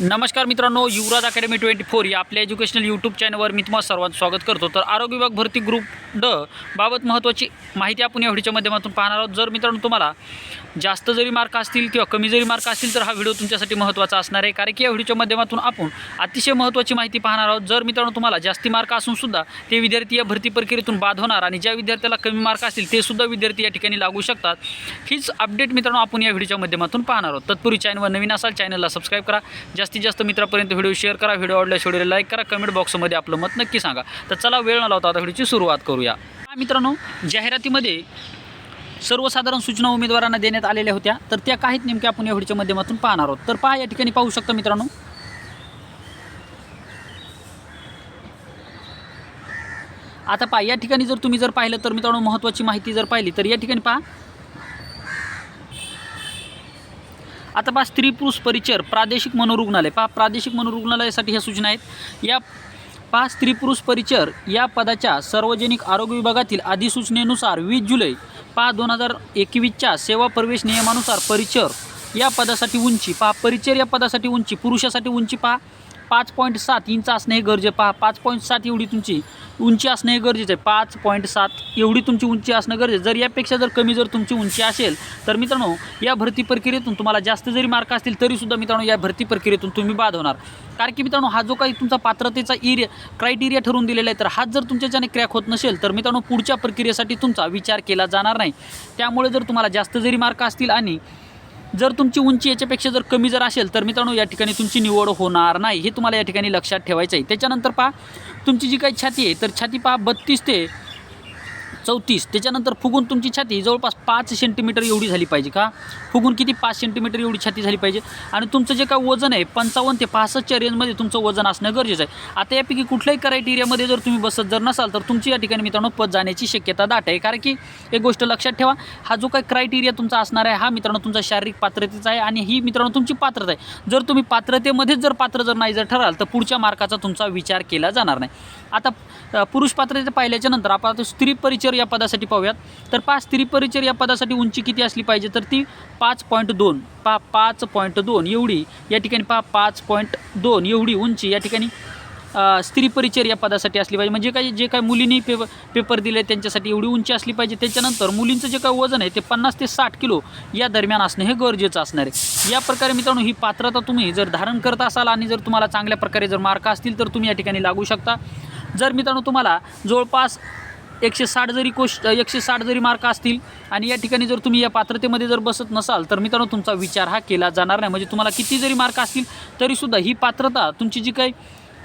नमस्कार मित्रांनो युवराज academy twenty four या आपल्या एज्युकेशनल यूट्यूब चॅनलवर मी तुम्हाला सर्वांचं स्वागत करतो. तर आरोग्य विभाग भरती ग्रुप ड बाबत महत्त्वाची माहिती आपण या व्हिडिओच्या माध्यमातून पाहणार आहोत. जर मित्रांनो तुम्हाला जास्त जरी मार्क असतील किंवा कमी जरी मार्क असतील तर हा व्हिडिओ तुमच्यासाठी महत्त्वाचा असणार आहे. कारण की या व्हिडिओच्या माध्यमातून आपण अतिशय महत्त्वाची माहिती पाहणार आहोत. जर मित्रांनो तुम्हाला जास्ती मार्क असून सुद्धा ते विद्यार्थी या भरती प्रक्रियेतून बाद होणार आणि ज्या विद्यार्थ्याला कमी मार्क असतील ते सुद्धा विद्यार्थी या ठिकाणी लागू शकतात. हीच अपडेट मित्रांनो आपण या व्हिडिओच्या माध्यमातून पाहणार आहोत. तत्पूर्वी चॅनलवर नवीन असाल चॅनलला सबस्क्राईब करा. जास्तीत जास्त मित्रापर्यंत व्हिडिओ शेअर करा. व्हिडिओ आवडल्यास व्हिडिओ लाईक करा. कमेंट बॉक्समध्ये आपलं मत नक्की सांगा. तर चला वेळ न लावता आता व्हिडिओची सुरुवात करूया. मित्रांनो जाहिरातीमध्ये सर्वसाधारण सूचना उमेदवारांना देण्यात आलेल्या होत्या. तर त्या काहीत नेमक्या आपण या व्हिडिओच्या माध्यमातून पाहणार आहोत. तर पहा या ठिकाणी पाहू शकता मित्रांनो. आता पहा या ठिकाणी जर तुम्ही जर पाहिलं तर मित्रांनो महत्त्वाची माहिती जर पाहिली तर या ठिकाणी पहा. आता पहा स्त्री पुरुष परिचर प्रादेशिक मनोरुग्णालय. पहा प्रादेशिक मनोरुग्णालयासाठी ह्या सूचना आहेत. या पहा स्त्री पुरुष परिचर या पदाच्या सार्वजनिक आरोग्य विभागातील अधिसूचनेनुसार वीस जुलै पहा दोन हजार एकवीसच्या सेवा प्रवेश नियमानुसार परिचर या पदासाठी उंची पहा परिचर या पदासाठी उंची पुरुषासाठी उंची पहा पाच पॉईंट सात इंच असणे हे गरजे. पहा पाच पॉईंट सात एवढी तुमची उंची असणं हे गरजेचं आहे. पाच पॉईंट सात एवढी तुमची उंची असणं गरजेचं जर यापेक्षा जर कमी जर तुमची उंची असेल तर मित्रांनो या भरती प्रक्रियेतून तुम्हाला जास्त जरी मार्क असतील तरीसुद्धा मित्रांनो या भरती प्रक्रियेतून तुम्ही बाद होणार. कारण की मित्रांनो हा जो काही तुमचा पात्रतेचा एरिया क्रायटेरिया ठरवून दिलेला आहे तर हाच जर तुमच्याच्याने क्रॅक होत नसेल तर मित्रांनो पुढच्या प्रक्रियेसाठी तुमचा विचार केला जाणार नाही. त्यामुळे जर तुम्हाला जास्त जरी मार्क असतील आणि जर तुमची उंची याच्यापेक्षा जर कमी जर असेल तर मित्रांनो या ठिकाणी तुमची निवड होणार नाही. हे तुम्हाला या ठिकाणी लक्षात ठेवायचं आहे. त्याच्यानंतर पहा तुमची जी काही छाती आहे तर छाती पहा बत्तीस ते चौतीस. त्याच्यानंतर फुगून तुमची छाती जवळपास पाच सेंटीमीटर एवढी झाली पाहिजे का? फुगून किती? पाच सेंटीमीटर एवढी छाती झाली पाहिजे. आणि तुमचं जे काय वजन आहे पंचावन्न ते पासष्टच्या रेंजमध्ये तुमचं वजन असणं गरजेचं आहे. आता यापैकी कुठल्याही क्रायटेरियामध्ये जर तुम्ही बसत जर नसाल तर तुमची या ठिकाणी मित्रांनो पद जाण्याची शक्यता दाट आहे. कारण की एक गोष्ट लक्षात ठेवा हा जो काही क्रायटेरिया तुमचा असणार आहे हा मित्रांनो तुमचा शारीरिक पात्रतेचा आहे आणि ही मित्रांनो तुमची पात्रता आहे. जर तुम्ही पात्रतेमध्येच जर पात्र जर नाही जर ठराल तर पुढच्या मार्काचा तुमचा विचार केला जाणार नाही. आता पुरुष पात्रते पाहिल्याच्या नंतर आपण आता स्त्री परिचर या पदासाठी पाहूयात. तर पाच स्त्री परिचर या पदासाठी उंची किती असली पाहिजे? तर ती पाच पॉईंट दोन. पा पाच पॉईंट दोन एवढी. या ठिकाणी पहा पाच पॉईंट दोन एवढी उंची. या ठिकाणी स्त्री परिचर या पदासाठी असली पाहिजे. म्हणजे काही जे काही मुलींनी पेपर पेपर दिले त्यांच्यासाठी एवढी उंची असली पाहिजे. त्याच्यानंतर मुलींचं जे काही वजन आहे ते पन्नास ते साठ किलो या दरम्यान असणं हे गरजेचं असणार आहे. या प्रकारे मित्रांनो ही पात्रता तुम्ही जर धारण करत असाल आणि जर तुम्हाला चांगल्या प्रकारे जर मार्क असतील तर तुम्ही या ठिकाणी लागू शकता. जर मित्रांनो तुम्हाला जवळपास एकशे साठ जरी कोश एकशे साठ जरी मार्क असतील आणि या ठिकाणी जर तुम्ही या पात्रतेमध्ये जर बसत नसाल तर मित्रांनो तुमचा विचार हा केला जाणार नाही. म्हणजे तुम्हाला किती जरी मार्क असतील तरीसुद्धा ही पात्रता तुमची जी काही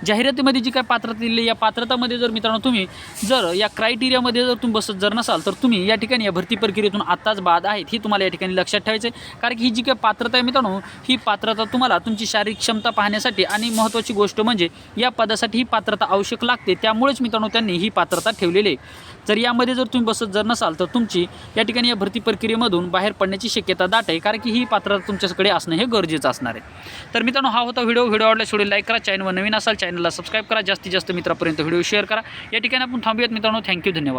जाहिरातीमध्ये जी काय पात्रता दिली या पात्रतामध्ये जर मित्रांनो तुम्ही जर या क्रायटेरियामध्ये जर तुम्ही बसत जर नसाल तर तुम्ही या ठिकाणी या भरती प्रक्रियेतून आत्ताच बाद आहेत ही तुम्हाला या ठिकाणी लक्षात ठेवायचं आहे कारण की ही जी काय पात्रता आहे मित्रांनो ही पात्रता तुम्हाला तुमची शारीरिक क्षमता पाहण्यासाठी आणि महत्त्वाची गोष्ट म्हणजे या पदासाठी ही पात्रता आवश्यक लागते त्यामुळेच मित्रांनो त्यांनी ही पात्रता ठेवलेली आहे. जर यामध्ये जर तुम्ही बसत जर नसाल तर तुमची या ठिकाणी या भरती प्रक्रियेमधून बाहेर पडण्याची शक्यता दाट आहे कारण की ही पात्रता तुमच्याकडे असणं हे गरजेचं असणार आहे. तर मित्रांनो हा होता व्हिडिओ. व्हिडिओ आवडल्यास व्हिडिओ लाईक करा चॅनलवर नवीन असाल चॅनलला सबस्क्राईब करा. जास्तीत जास्त मित्रापर्यंत व्हिडिओ शेअर करा. या ठिकाणी आपण थांबूयात मित्रांनो. थँक्यू धन्यवाद.